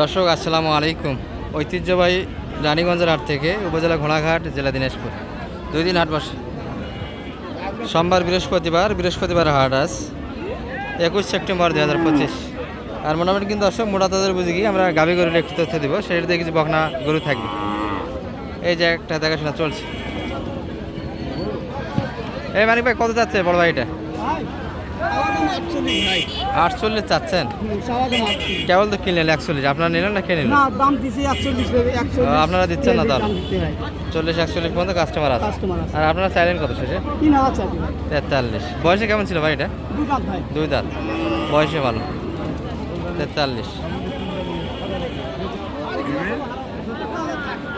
দর্শক, আসসালামু আলাইকুম। ঐতিহ্যবাহী রানীগঞ্জের হাট থেকে উপজেলা ঘোড়াঘাট, জেলা দিনাজপুর। দুই দিন হাট বসে সোমবার বৃহস্পতিবার বৃহস্পতিবার হাট আস একুশ সেপ্টেম্বর দু হাজার পঁচিশ। আর মোটামুটি কিন্তু দর্শক, মোটা তাদের বুঝে গিয়ে আমরা গাভী গরুর একটু তথ্য দেবো দিয়ে কিছু বকনা গরু থাকবে। এই যে একটা দেখাশোনা চলছে। এই মানিক ভাই, কত যাচ্ছে বড় ভাই এটা আটচল্লিশ চাচ্ছেন? কেবল তো কিনলেন একচল্লিশ। আপনারা নিলেন না কে নিলেন না দাম দিছি একচল্লিশ ও, আপনারা দিচ্ছেন না দাম? চল্লিশ একচল্লিশ পর্যন্ত কাস্টমার আছে। আর আপনারা চাইলেন কত শেষে? তেতাল্লিশ। বয়সে কেমন ছিল ভাই এটা? দুই দাঁত বয়সে ভালো। তেতাল্লিশ।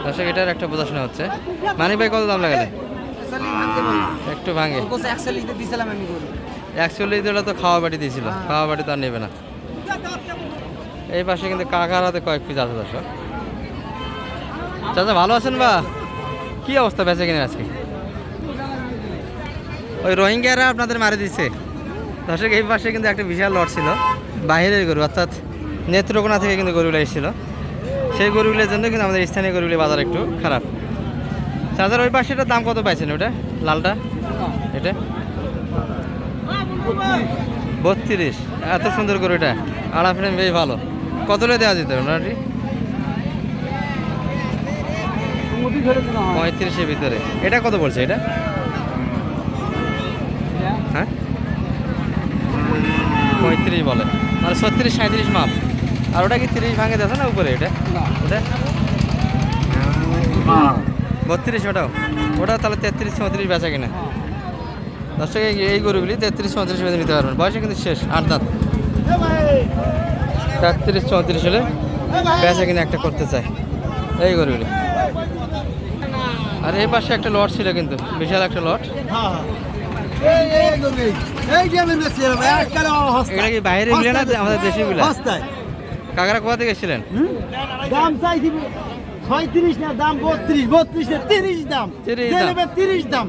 দর্শক এটার একটা বোঝাশোনা হচ্ছে। মানিক ভাই কত দাম লাগালে একটু ভাঙে। একচল্লিশ দিয়েছিলাম আমি একচল্লিশ দিলে তো খাওয়া বাটি দিয়েছিল খাওয়া বাটি তো আর নেবে না। এই পাশে কিন্তু কাকার হাতে কয়েক পিস আছে দর্শক। চাচা ভালো আছেন বা? কি অবস্থা বেঁচে কিনে আজকে? ওই রোহিঙ্গারা আপনাদের মারে দিচ্ছে দর্শক এই পাশে কিন্তু একটা বিশাল লট ছিল বাহিরের গরু অর্থাৎ নেত্রকোনা থেকে কিন্তু গরুগুলো এসেছিল। সেই গরুগুলোর জন্য কিন্তু আমাদের স্থানীয় গরুগুলি বাজার একটু খারাপ। চাচার ওই পাশেটার দাম কত পাইছেন ওটা? লালটা? এটা? বত্রিশ। এত সুন্দর করে এটা আড়া ফ্রেম বেশ ভালো। কত করে দেওয়া যেত মোটামুটি? পঁয়ত্রিশের ভিতরে। এটা কত বলছে এটা? হ্যাঁ? পঁয়ত্রিশ বলে। মানে ছত্রিশ সাঁত্রিশ মাপ। আর ওটা কি তিরিশ ভাঙে দেখো না উপরে এটা? ওটা? বত্রিশ ওটাও? ওটা তাহলে তেত্রিশ চৌত্রিশ বেচা কিনা? দর্শক এই- গরুগুলি তেত্রিশ চৌত্রিশ বেঁধে নিতে পারবেন। বয়সে কিন্তু শেষ আট দাঁত। তেত্রিশ চৌত্রিশ হলে বেচা কিনে একটা করতে চাই এই গরুগুলি। আর এই পাশে একটা লট ছিল কিন্তু বিশাল একটা লট। এটা কি বাইরে মিলে না আমাদের দেশি গুলা কাকারা কোথা থেকে এসেছিলেন? দাম চাইছি ছয়ত্রিশ না দাম বত্রিশ বত্রিশ না তিরিশ দাম। 30 দাম। তিরিশ দাম।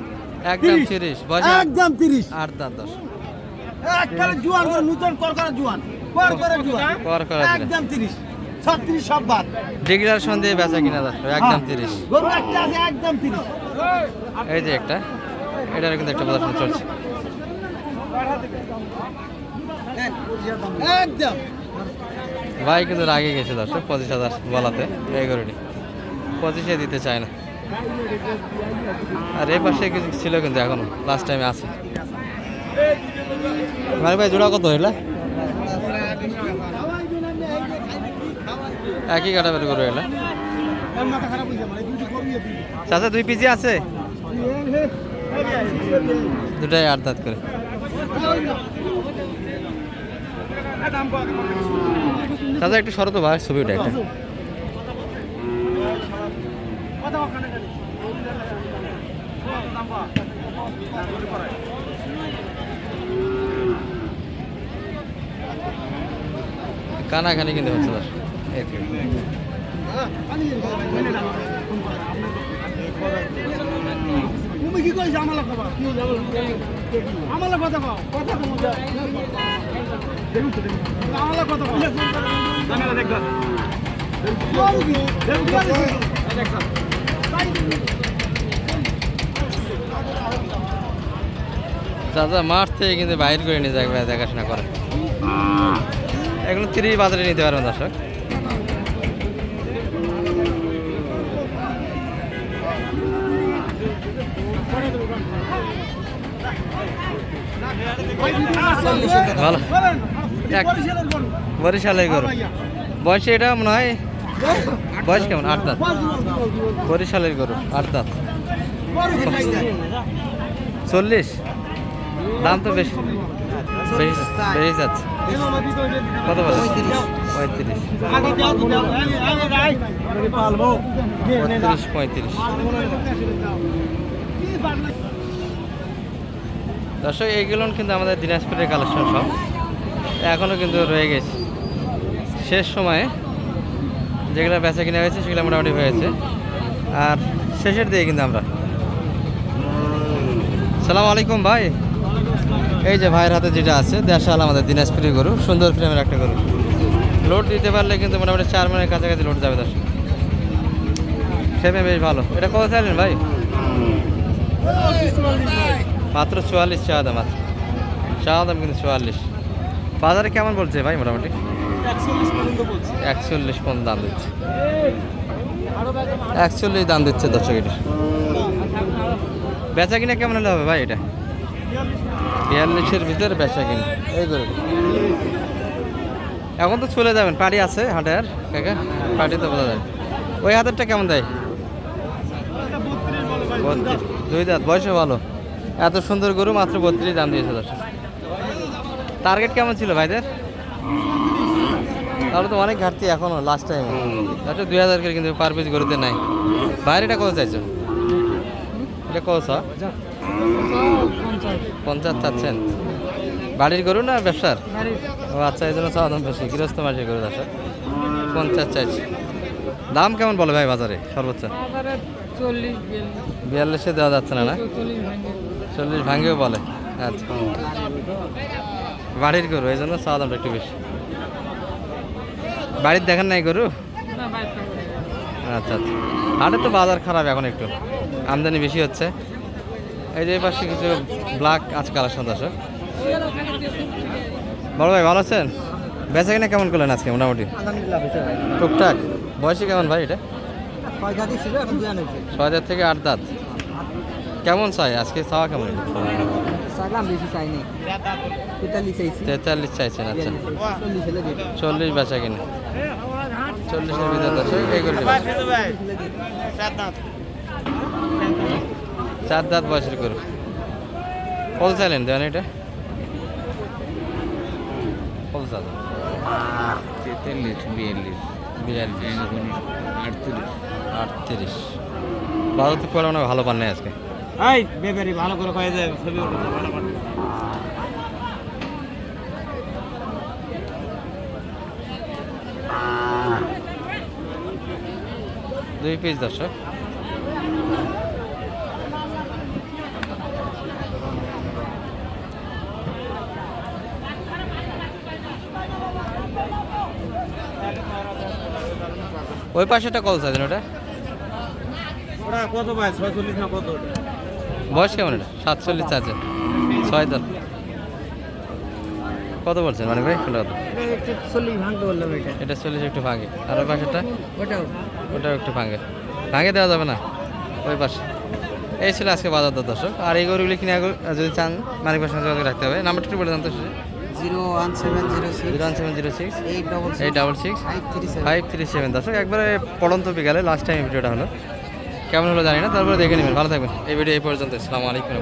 একদম তিরিশ। একদম তিরিশ। আট দাঁত দশ। একবারে জুয়ান করে নূতন কর করা জুয়ান। কর করে জুয়ান। কর করা একদম তিরিশ। ছত্রিশ সব বাদ। ডিগ্রার সন্দেহে বেচা কিনা দশ একদম তিরিশ। গরু একটা আছে একদম তিরিশ। এই যে একটা এটার কিন্তু একটা প্রদর্শন চলছে। একদম। ভাই কিন্তু রাগে গেছে দর্শক পঁচিশ হাজার বলাতে। এই গরুটি পঁচিশে দিতে চায় না। আর এই পাশে কিছু ছিল কিন্তু এখনও লাস্ট টাইমে আছে। মানে ভাই, জোড়া কত হইলা? একই কাটা বের করে দিবি চাচা, দুই পিজি আছে? দুটাই আট দাঁত করে। চাচা, একটু সরতো ভাই ছবিটা একটা। কানাখানি কিন্তু হচ্ছে দশ তুমি কি কইছ আমালা খাবা আমালা কথা কও কথা কও আমালা কথা কও জামেলা দেখ। চাচা, মাঠ থেকে কিন্তু বাইর করে নিয়ে যাবে দেখাশোনা করে এগুলো তিরিশ বাজারে নিতে পারবেন দর্শক। ভালো। বরিশালের গরু। বয়সে এটা মনে হয় বয়স কেমন? আট দাঁত। বরিশালের গরু, আট দাঁত। চল্লিশ? দাম তো বেশি। কত পঁয়ত্রিশ। পঁয়ত্রিশ দর্শক এইগুলো কিন্তু আমাদের দিনাজপুরের কালেকশন সব। এখনও কিন্তু রয়ে গেছে। শেষ সময়ে যেগুলো বেচা কিনা হয়েছে, সেগুলো মোটামুটি হয়েছে। আর শেষের দিকে কিন্তু আমরা। সালাম আলাইকুম ভাই। এই যে ভাইয়ের হাতে যেটা আছে, দেশাল আমাদের দিনাজপুরের গরু, সুন্দর ফ্রেমের একটা গরু। লোড দিতে পারলে কিন্তু মোটামুটি চার মনের কাছাকাছি লোড যাবে দর্শক। ফেমে বেশ ভালো। এটা কত চাইলেন ভাই? মাত্র চুয়াল্লিশ চাওয়া দাম, মাত্র। চাওয়া দাম কিন্তু চুয়াল্লিশ। বাজারে কেমন বলছে ভাই মোটামুটি? একচল্লিশ পর্যন্ত দাম দিচ্ছে। একচল্লিশ দাম দিচ্ছে দর্শক এটা। বেচা কিনা কেমন হলে হবে ভাই এটা? বিয়াল্লিশের ভিতরে বেচা কিনা। এই করে এখন তো চলে যাবেন পাড়ি আছে হাটের কাকা পাড়ি তো বোঝা যায়। ওই হাতেরটা কেমন দেয়? বত্রিশ। দুই দাঁত বয়সে ভালো। এত সুন্দর গরু মাত্র বত্রিশ দাম দিয়েছে দর্শক। টার্গেট কেমন ছিল ভাইদের? তাহলে তো অনেক ঘাটতি এখনও লাস্ট টাইমে দুই হাজার করে কিন্তু পার পিস গরুতে নাই। বাইরেটা কত চাইছো এটা কত? পঞ্চাশ চাচ্ছেন। বাড়ির গরু না ব্যবসার? ও আচ্ছা এই জন্য চাওয়া দাম বেশি। গৃহস্থ মাসের গরু আছে। পঞ্চাশ চাইছি। দাম কেমন বলে ভাই বাজারে? সর্বোচ্চ? বিয়াল্লিশে দেওয়া যাচ্ছে না না? চল্লিশ ভাঙে চল্লিশ ভাঙেও বলে। আচ্ছা। বাড়ির গরু এই জন্য চাওয়া দামটা একটু বেশি। বাড়ির দেখেন নাই গরু? আচ্ছা আচ্ছা। হাটে তো বাজার খারাপ এখন একটু। আমদানি বেশি হচ্ছে। এই যে পাশে কিছু ব্ল্যাক আজ কালেকশন দর্শক বড় ভাই ভালো আছেন? বেচা কিনা কেমন করলেন আজকে মোটামুটি? আলহামদুলিল্লাহ বেশি ভাই টুকটাক। বয়সে কেমন ভাই এটা? ছয় হাজার থেকে আট দাঁত। কেমন চাই? আজকে চাওয়া কেমন? তেতাল্লিশ চাইছেন আচ্ছা। চল্লিশ বেচা কিনা। চল্লিশের ভিতরে এই করে চার দাঁত বয়সের করু কত চাইলেন দেন এটা? কত চাইলেন? তেতাল্লিশ বিয়াল্লিশ। বিয়াল্লিশ। আটত্রিশ। আটত্রিশ। বাজার তো পরে ভালো পান নাই আজকে। এই বেবারি ভালো করে কয়ে যায় ছবি ভালো করে দুই পিস দর্শক। ওই পাশেটা কত চাইছেন ওটা? কত ভাই ছয়চল্লিশ না কত ওটা? বয়স কেমন এটা? সাতচল্লিশ চাচ্ছে ছয় দাঁত। কত বলছেন মানে ভাই? কোনটা কত? এটা চল্লিশ একটু ভাঙে। আর ওই পাশেরটা? ওটাও। ওটাও একটু ভাঙে। ভাঙে দেওয়া যাবে না। ওই পাশে। এই ছিল আজকে বাজার দর দর্শক। আর এই গরুগুলি কিনে যদি চান মানিক সঙ্গে যোগাযোগ রাখতে হবে। নাম্বারটা একটু বলে জানতে zero one seven zero six. One seven zero six. Eight double eight double six. Five three five three seven. দর্শক একবারে পড়ন্ত বিকালে লাস্ট টাইম ভিডিওটা হলো। কেমন হলো জানি না তারপরে দেখে নেবেন। ভালো থাকবেন। এই ভিডিও এই পর্যন্ত। আসসালামু আলাইকুম।